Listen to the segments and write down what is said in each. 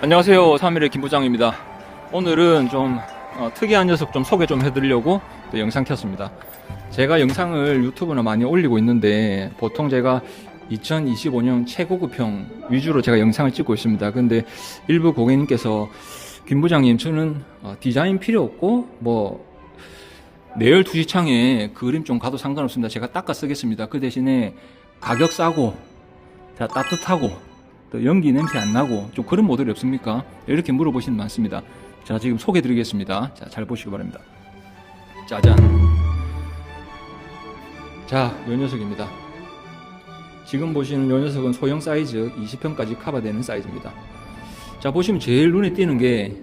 안녕하세요. 3일의 김부장입니다. 오늘은 좀 어, 특이한 녀석 좀 소개 좀 해드리려고 또 영상 켰습니다. 제가 영상을 유튜브나 많이 올리고 있는데 보통 제가 2025년 최고급형 위주로 제가 영상을 찍고 있습니다. 근데 일부 고객님께서 김 부장님 저는 어, 디자인 필요 없고 뭐 내열 투시창에 그림 좀 가도 상관없습니다. 제가 닦아 쓰겠습니다. 그 대신에 가격 싸고 자, 따뜻하고 또 연기 냄새 안 나고 좀 그런 모델이 없습니까? 이렇게 물어보시는 분 많습니다. 자, 지금 소개해 드리겠습니다. 자, 잘 보시기 바랍니다. 짜잔. 자, 요 녀석입니다. 지금 보시는 요 녀석은 소형 사이즈 20평까지 커버되는 사이즈입니다. 자, 보시면 제일 눈에 띄는 게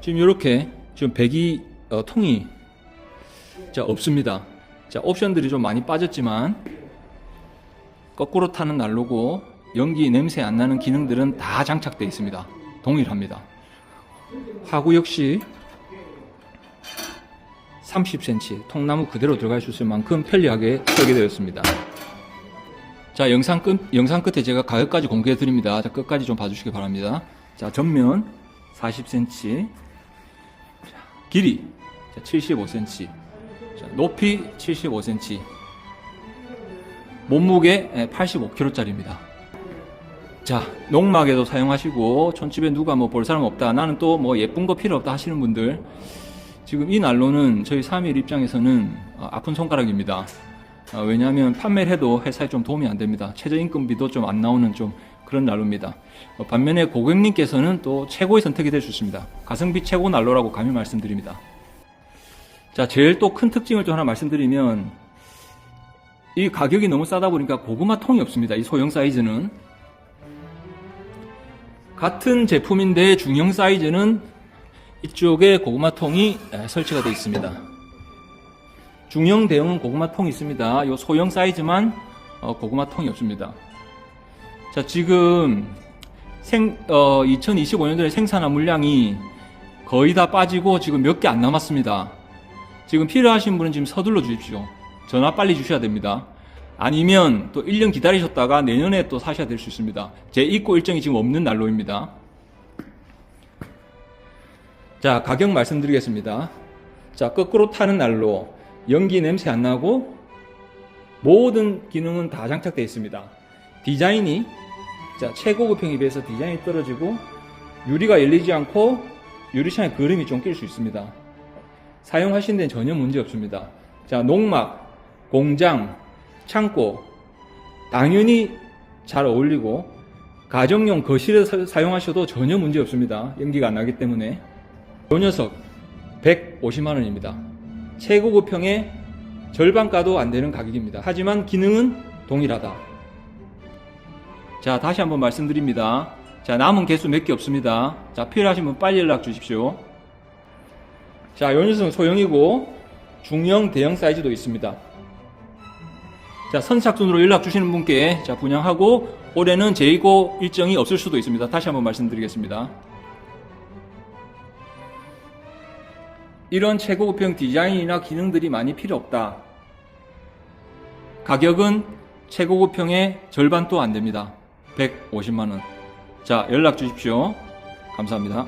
지금 이렇게 지금 배기 어, 통이 자, 없습니다. 자, 옵션들이 좀 많이 빠졌지만 거꾸로 타는 난로고 연기 냄새 안 나는 기능들은 다 장착되어 있습니다. 동일합니다. 화구 역시 30cm 통나무 그대로 들어갈 수 있을 만큼 편리하게 설계되었습니다. 자 영상 끝 영상 끝에 제가 가격까지 공개해 드립니다. 자 끝까지 좀 봐주시기 바랍니다. 자 전면 40cm, 자, 길이 자, 75cm, 자, 높이 75cm, 몸무게 85kg짜리입니다. 자, 농막에도 사용하시고 촌집에 누가 뭐 볼 사람 없다. 나는 또 뭐 예쁜 거 필요 없다 하시는 분들 지금 이 난로는 저희 3일 입장에서는 어, 아픈 손가락입니다. 어, 왜냐하면 판매를 해도 회사에 좀 도움이 안 됩니다. 최저임금비도 좀 안 나오는 좀 그런 난로입니다. 어, 반면에 고객님께서는 또 최고의 선택이 될 수 있습니다. 가성비 최고 난로라고 감히 말씀드립니다. 자, 제일 또 큰 특징을 또 하나 말씀드리면 이 가격이 너무 싸다 보니까 고구마 통이 없습니다. 이 소형 사이즈는 같은 제품인데 중형 사이즈는 이쪽에 고구마 통이 에, 설치가 되어 있습니다. 중형 대형은 고구마 통이 있습니다. 이 소형 사이즈만 어, 고구마 통이 없습니다. 자 지금 생, 어, 2025년도에 생산한 물량이 거의 다 빠지고 지금 몇 개 안 남았습니다. 지금 필요하신 분은 지금 서둘러 주십시오. 전화 빨리 주셔야 됩니다. 아니면 또 1년 기다리셨다가 내년에 또 사셔야 될 수 있습니다. 제 입고 일정이 지금 없는 난로입니다. 자, 가격 말씀드리겠습니다. 자, 거꾸로 타는 난로, 연기 냄새 안 나고 모든 기능은 다 장착되어 있습니다. 디자인이 자, 최고급형에 비해서 디자인이 떨어지고 유리가 열리지 않고 유리창에 그림이 좀 낄 수 있습니다. 사용하신 데는 전혀 문제 없습니다. 자, 농막, 공장, 창고, 당연히 잘 어울리고, 가정용 거실에 사- 사용하셔도 전혀 문제 없습니다. 연기가 안 나기 때문에. 이 녀석, 150만원입니다. 최고급형의 절반가도 안 되는 가격입니다. 하지만 기능은 동일하다. 자, 다시 한번 말씀드립니다. 자, 남은 개수 몇 개 없습니다. 자, 필요하신 분 빨리 연락 주십시오. 자, 요 녀석은 소형이고 중형, 대형 사이즈도 있습니다. 자, 선착순으로 연락 주시는 분께 자, 분양하고 올해는 재고 일정이 없을 수도 있습니다. 다시 한번 말씀드리겠습니다. 이런 최고급형 디자인이나 기능들이 많이 필요 없다. 가격은 최고급형의 절반도 안 됩니다. 150만원. 자, 연락 주십시오. 감사합니다.